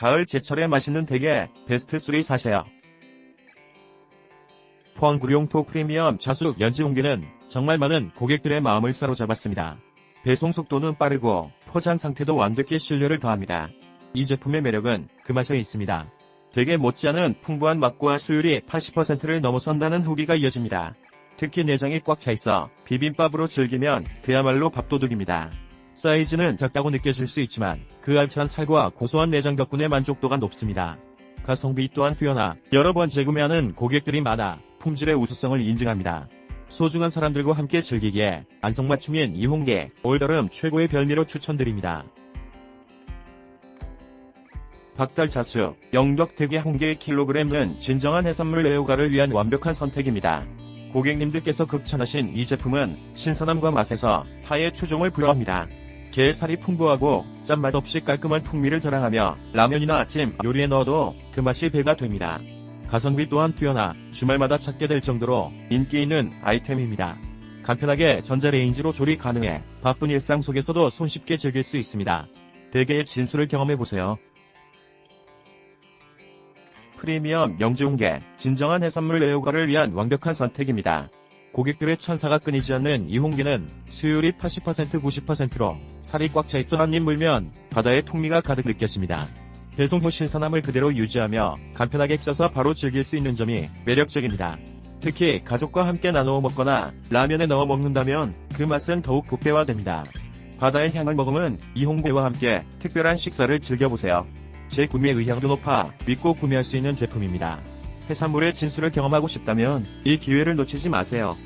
가을 제철에 맛있는 대게 베스트 3 사세요. 포항 구룡토 프리미엄 자수 연지홍게는 정말 많은 고객들의 마음을 사로잡았습니다. 배송 속도는 빠르고 포장 상태도 완벽히 신뢰를 더합니다. 이 제품의 매력은 그 맛에 있습니다. 되게 못지않은 풍부한 맛과 수율이 80%를 넘어선다는 후기가 이어집니다. 특히 내장이 꽉 차 있어 비빔밥으로 즐기면 그야말로 밥도둑입니다. 사이즈는 작다고 느껴질 수 있지만 그 알찬 살과 고소한 내장 덕분에 만족도가 높습니다. 가성비 또한 뛰어나 여러 번 재구매하는 고객들이 많아 품질의 우수성을 인증합니다. 소중한 사람들과 함께 즐기기에 안성맞춤인 이홍게, 올여름 최고의 별미로 추천드립니다. 박달자수, 영덕 대게 홍게의 킬로그램은 진정한 해산물 애호가를 위한 완벽한 선택입니다. 고객님들께서 극찬하신 이 제품은 신선함과 맛에서 타의 추종을 불허합니다. 게살이 풍부하고 짠맛 없이 깔끔한 풍미를 자랑하며 라면이나 찜, 요리에 넣어도 그 맛이 배가 됩니다. 가성비 또한 뛰어나 주말마다 찾게 될 정도로 인기 있는 아이템입니다. 간편하게 전자레인지로 조리 가능해 바쁜 일상 속에서도 손쉽게 즐길 수 있습니다. 대게의 진수를 경험해보세요. 프리미엄 영지홍게, 진정한 해산물 애호가를 위한 완벽한 선택입니다. 고객들의 천사가 끊이지 않는 이 홍게는 수율이 80% 90%로 살이 꽉 차 있어 한입 물면 바다의 풍미가 가득 느껴집니다. 배송 후 신선함을 그대로 유지하며 간편하게 쪄서 바로 즐길 수 있는 점이 매력적입니다. 특히 가족과 함께 나누어 먹거나 라면에 넣어 먹는다면 그 맛은 더욱 극대화됩니다. 바다의 향을 머금은 이 홍게와 함께 특별한 식사를 즐겨보세요. 재구매 의향도 높아 믿고 구매할 수 있는 제품입니다. 해산물의 진수를 경험하고 싶다면 이 기회를 놓치지 마세요.